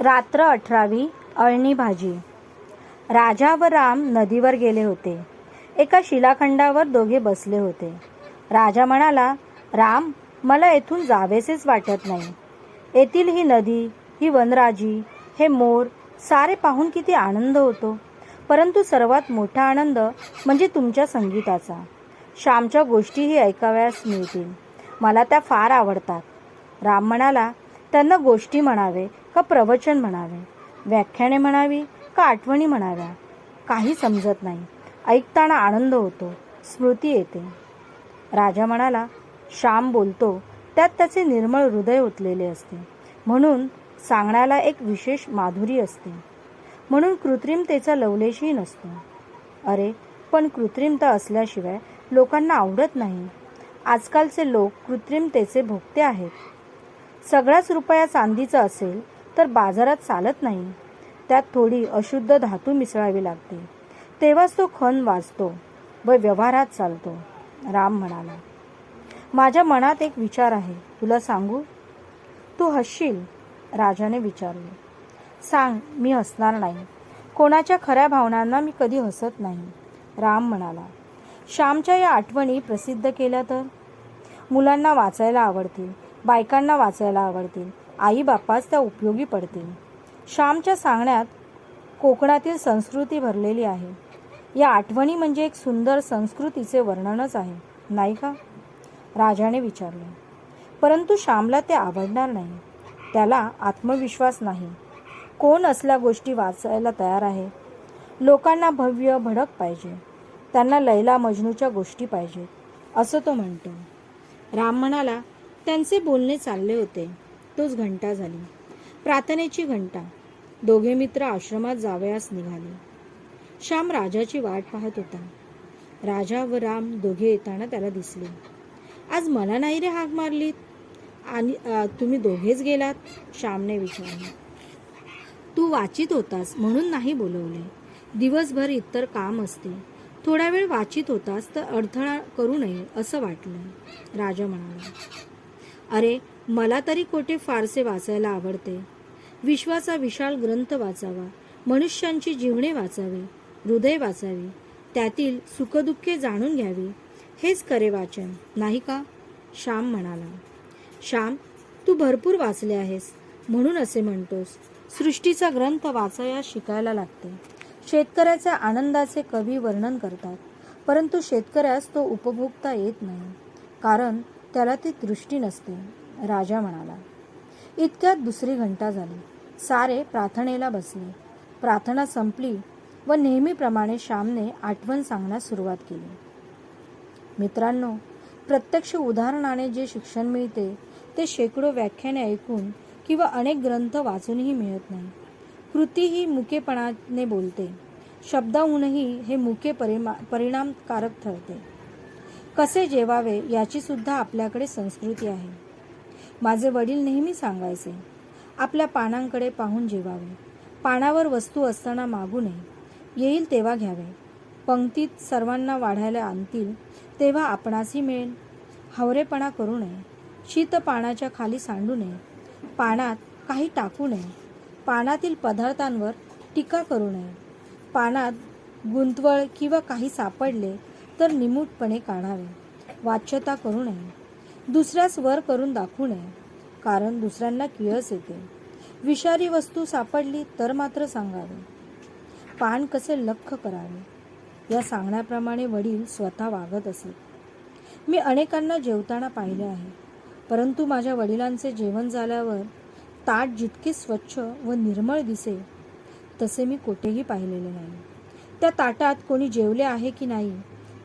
रात्र अठरावी अळणी भाजी. राजा व राम नदीवर गेले होते. एका शिलाखंडावर दोघे बसले होते. राजा म्हणाला राम मला येथून जावेसेच वाटत नाही. येथील ही नदी ही वनराजी हे मोर सारे पाहून किती आनंद होतो. परंतु सर्वात मोठा आनंद म्हणजे तुमच्या संगीताचा. श्यामच्या गोष्टीही ऐकाव्यास मिळतील. मला त्या फार आवडतात. राम म्हणाला त्यांना गोष्टी म्हणावे. का प्रवचन म्हणावे? व्याख्याने म्हणावी का आठवणी म्हणाव्या? काही समजत नाही. ऐकताना आनंद होतो. स्मृती येते. राजा म्हणाला श्याम बोलतो. त्यात त्याचे निर्मळ हृदय ओतलेले असते. म्हणून सांगण्याला एक विशेष माधुरी असते. म्हणून कृत्रिमतेचा लवलेशही नसतो. अरे पण कृत्रिमता असल्याशिवाय लोकांना आवडत नाही. आजकालचे लोक कृत्रिमतेचे भोगते आहेत. सगळ्याच रुपया चांदीचा असेल तर बाजारात चालत नाही. त्यात थोडी अशुद्ध धातू मिसळावी लागते. तेव्हाच तो खण वाजतो व व्यवहारात चालतो. राम म्हणाला माझ्या मनात एक विचार आहे. तुला सांगू? तू हसशील? राजाने विचारले. सांग मी हसणार नाही. कोणाच्या खऱ्या भावनांना मी कधी हसत नाही. राम म्हणाला श्यामच्या या आठवणी प्रसिद्ध केल्या तर? मुलांना वाचायला आवडतील बायकांना वाचायला आवडतील आई बापाच त्या उपयोगी पडतील. श्यामच्या सांगण्यात कोकणातील संस्कृती भरलेली आहे. या आठवणी म्हणजे एक सुंदर संस्कृतीचे वर्णनच आहे. नाही का? राजाने विचारले. परंतु श्यामला ते आवडणार नाही. त्याला आत्मविश्वास नाही. कोण असल्या गोष्टी वाचायला तयार आहे? लोकांना भव्य भडक पाहिजे. त्यांना लैला मजनूच्या गोष्टी पाहिजेत. असं तो म्हणतो. राम म्हणाला त्यांचे बोलणे चालले होते. तोच घंटा झाली. प्रार्थनेची घंटा. दोघे मित्र आश्रमात जावयास निघाले. श्याम राजाची वाट पाहत होता. राजा व राम दोघे येताना त्याला दिसले. आज मला नाही रे हाक मारलीत? आणि तुम्ही दोघेच गेलात? श्यामने विचारले. तू वाचित होतास म्हणून नाही बोलवले. दिवसभर इतर काम असते. थोडा वेळ वाचित होतास तर अडथळा करू नये असं वाटलं. राजा म्हणाला. अरे मला तरी कोठे फारसे वाचायला आवडते? विश्वाचा विशाल ग्रंथ वाचावा मनुष्यांची जीवने वाचावी हृदय वाचावी त्यातील सुखदुःखे जाणून घ्यावी. हेच करे वाचन नाही का? श्याम म्हणाला. श्याम तू भरपूर वाचले आहेस म्हणून असे म्हणतोस. सृष्टीचा ग्रंथ वाचायला शिकायला लागते. शेतकऱ्याच्या आनंदाचे कवी वर्णन करतात परंतु शेतकऱ्यास तो उपभोगता येत नाही कारण त्याला ती दृष्टी नसते. राजा म्हणाला इतक्यात दुसरी घंटा झाली. सारे प्रार्थनेला बसले. प्रार्थना संपली व नेहमीप्रमाणे श्यामने आठवण सांगण्यास सुरुवात केली. मित्रांनो प्रत्यक्ष उदाहरणाने जे शिक्षण मिळते ते शेकडो व्याख्याने ऐकून किंवा अनेक ग्रंथ वाचूनही मिळत नाही. कृती ही मुकेपणाने बोलते. शब्दाहूनही हे मुके परिमा परिणामकारक ठरते. कसे जेवावे याची सुद्धा आपल्याकडे संस्कृती आहे. माझे वडील नेहमी सांगायचे आपल्या पानांकडे पाहून जेवावे. पानावर वस्तू असताना मागू नये. येईल तेव्हा घ्यावे. पंक्तीत सर्वांना वाढायला आणतील तेव्हा आपणासही मिळेल. हवरेपणा करू नये. शीत पानाच्या खाली सांडू नये. पानात काही टाकू नये. पानातील पदार्थांवर टीका करू नये. पानात गुंतवळ किंवा काही सापडले तर निमूटपणे काढावे. वाच्यता करू नये. दुसऱ्यास वर करून दाखवू नये कारण दुसऱ्यांना किळस येते. विषारी वस्तू सापडली तर मात्र सांगावे. पान कसे लख करावे? या सांगण्याप्रमाणे वडील स्वतः वागत असत मी अनेकांना जेवताना पाहिले आहे परंतु माझ्या वडिलांचे जेवण झाल्यावर ताट जितके स्वच्छ व निर्मळ दिसे तसे मी कुठेही पाहिलेले नाही. त्या ताटात कोणी जेवले आहे की नाही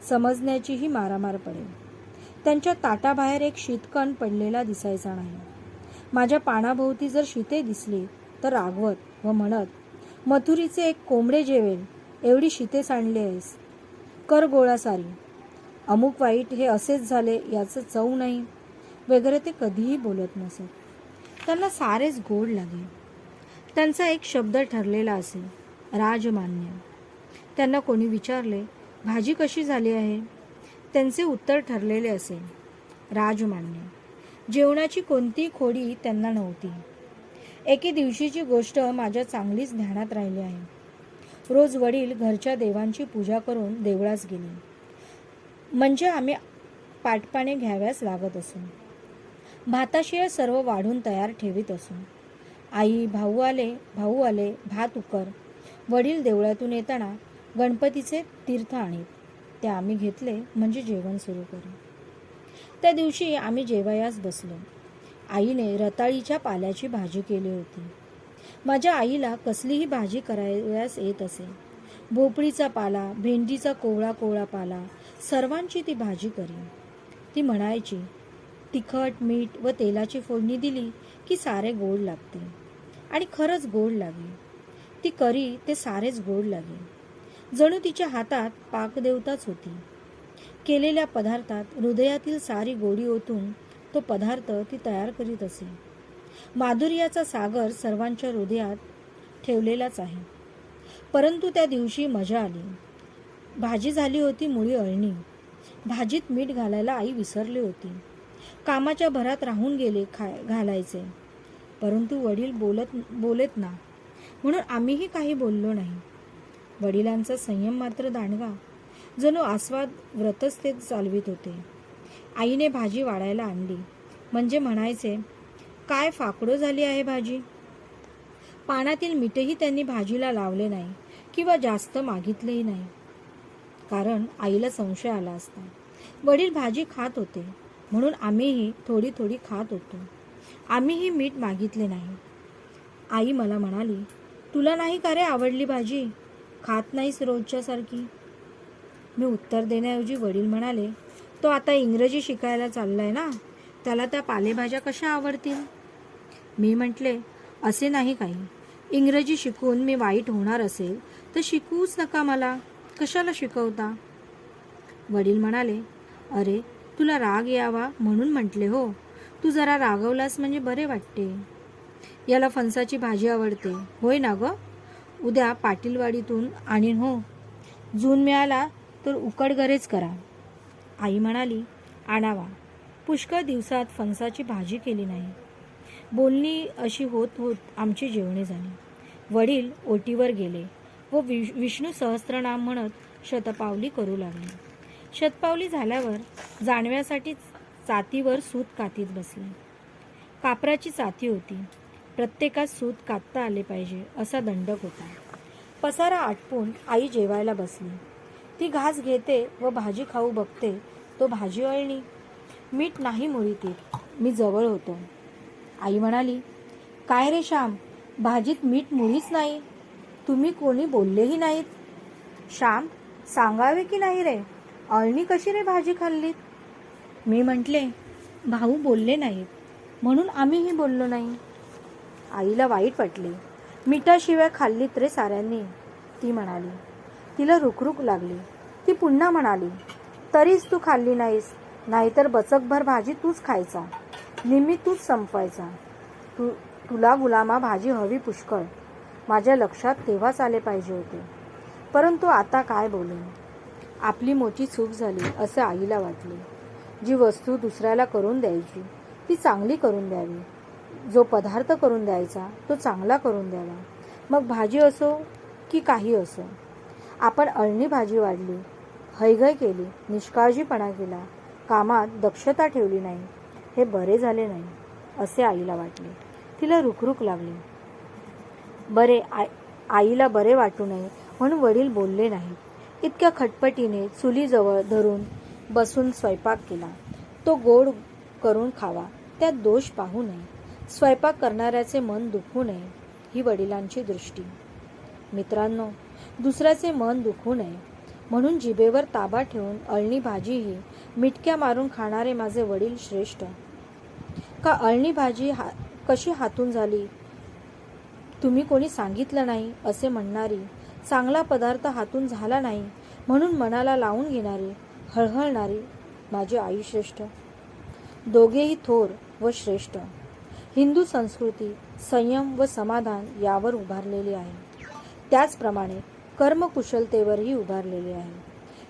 समजण्याचीही मारामार पडेल. त्यांच्या ताटाबाहेर एक शीतकण पडलेला दिसायचा नाही. माझ्या पानाभोवती जर शीते दिसली तर रागवत व म्हणत मथुरीचे एक कोंबडे जेवेल एवढी शीते सांडली आहेस. कर गोळा सारी. अमुक वाईट हे असेच झाले याचं चव नाही. वगैरे ते कधीही बोलत नसत. त्यांना सारेच गोड लागे. त्यांचा एक शब्द ठरलेला असेल राजमान्य. त्यांना कोणी विचारले भाजी कशी झाली आहे? त्यांचे उत्तर ठरलेले असेल राजमान्य. जेवणाची कोणतीही खोडी त्यांना नव्हती. एके दिवशीची गोष्ट माझ्या चांगलीच ध्यानात राहिली आहे. रोज वडील घरच्या देवांची पूजा करून देवळास गेले. म्हणजे आम्ही पाटपाने घ्याव्यास लागत असू. भाताशिवाय सर्व वाढून तयार ठेवीत असू. आई भाऊ आले भाऊ आले भात उकर. वडील देवळातून येताना गणपतीचे तीर्थ आणीत. ते आम्ही घेतले म्हणजे जेवण सुरू करू. त्या दिवशी आम्ही जेवायास बसलो. आईने रताळीच्या पाल्याची भाजी केली होती. माझ्या आईला कसलीही भाजी करावयास येत असे. भोपळीचा पाला भेंडीचा कोवळा कोवळा पाला सर्वांची ती भाजी करी. ती म्हणायची तिखट मीठ व तेलाची फोडणी दिली की सारे गोड लागते. आणि खरंच गोड लागे ती करी ते सारेच गोड लागेल. जणू तिच्या हातात पाकदेवताच होती. केलेल्या पदार्थात हृदयातील सारी गोडी ओतून तो पदार्थ ती तयार करीत असे. माधुर्याचा सागर सर्वांच्या हृदयात ठेवलेलाच आहे. परंतु त्या दिवशी मजा आली. भाजी झाली होती मुळी अळणी. भाजीत मीठ घालायला आई विसरली होती. कामाच्या भरात राहून गेले खा घालायचे. परंतु वडील बोलत बोलेत ना. म्हणून आम्हीही काही बोललो नाही. वडिलांचा संयम मात्र दांडगा जणू आस्वाद व्रतच ते चालवित होते. आईने भाजी वाढायला आणली. म्हणजे म्हणायचे काय फाकडो झाली आहे भाजी? पानातील मीठही त्यांनी भाजीला लावले नाही किंवा जास्त मागितलेही नाही. कारण आईला संशय आला असता. वडील भाजी खात होते. म्हणून आम्हीही थोडी थोडी खात होतो. आम्हीही मीठ मागितले नाही. आई मला म्हणाली तुला नाही का रे आवडली भाजी? खात नाहीस रोजच्यासारखी. मी उत्तर देण्याऐवजी वडील म्हणाले तो आता इंग्रजी शिकायला चाललाय ना? त्याला त्या पालेभाज्या कशा आवडतील? मी म्हटले असे नाही काही. इंग्रजी शिकून मी वाईट होणार असेल तर शिकूच नका मला. कशाला शिकवता? वडील म्हणाले अरे तुला राग यावा म्हणून म्हटले हो. तू जरा रागवलास म्हणजे बरे वाटते. याला फणसाची भाजी आवडते. होय ना गं? उद्या पाटीलवाडीतून आणीन हो जून मिळाला तर उकडगरेच करा. आई म्हणाली आणावा. पुष्कळ दिवसात फणसाची भाजी केली नाही. बोलणी अशी होत होत आमची जेवणे झाली. वडील ओटीवर गेले व विष विष्णू सहस्त्रनाम म्हणत शतपावली करू लागले. शतपावली झाल्यावर जाणव्यासाठी चातीवर सूत कातीत बसले. कापराची चाती होती. प्रत्येकास सूत कातता आले पाहिजे असा दंडक होता. पसारा आटपून आई जेवायला बसली. ती घास घेते व भाजी खाऊ बघते तो भाजी अळणी. मीठ नाही मुरीतीत मी जवळ होतो. आई म्हणाली काय रे श्याम भाजीत मीठ मुळीच नाही? तुम्ही कोणी बोललेही नाहीत. श्याम सांगावे की नाही रे? अळणी कशी रे भाजी खाल्लीत? मी म्हटले भाऊ बोलले नाहीत म्हणून आम्हीही बोललो नाही. आईला वाईट वाटले. मिठाशिवाय खाल्लीत रे साऱ्यांनी. ती म्हणाली तिला रुखरुख लागली. ती पुन्हा म्हणाली तरीच तू खाल्ली नाहीस नाहीतर बचकभर भाजी तूच खायचा. निम्मी तूच संपवायचा. तू तुला गुलामा भाजी हवी पुष्कळ. माझ्या लक्षात तेव्हाच आले पाहिजे होते. परंतु आता काय बोलू? आपली मोठी चूक झाली असं आईला वाटले. जी वस्तू दुसऱ्याला करून द्यायची ती चांगली करून द्यावी. जो पदार्थ करून द्यायचा तो चांगला करून द्यावा. मग भाजी असो की काही असो. आपण अळणी भाजी वाढली हैगय केली निष्काळजीपणा केला कामात दक्षता ठेवली नाही हे बरे झाले नाही असे आईला वाटले. तिला रुखरुख लागली. बरे आई आईला बरे वाटू नये म्हणून वडील बोलले नाहीत इतक्या खटपटीने चुलीजवळ धरून बसून स्वयंपाक केला. तो गोड करून खावा त्यात दोष पाहू नये. स्वयंपाक करणाऱ्याचे मन दुखू नये ही वडिलांची दृष्टी. मित्रांनो दुसऱ्याचे मन दुखू नये म्हणून जिभेवर ताबा ठेवून अळणी भाजीही मिटक्या मारून खाणारे माझे वडील श्रेष्ठ. का अळणी भाजी हा कशी हातून झाली? तुम्ही कोणी सांगितलं नाही असे म्हणणारी चांगला पदार्थ हातून झाला नाही म्हणून मनाला लावून घेणारी हळहळणारी माझी आई श्रेष्ठ. दोघेही थोर व श्रेष्ठ. हिंदू संस्कृती संयम व समाधान यावर उभारलेली आहे. त्याचप्रमाणे कर्मकुशलतेवरही उभारलेली आहे.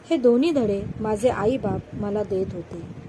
हे दोन्ही धडे माझे आईबाप मला देत होते.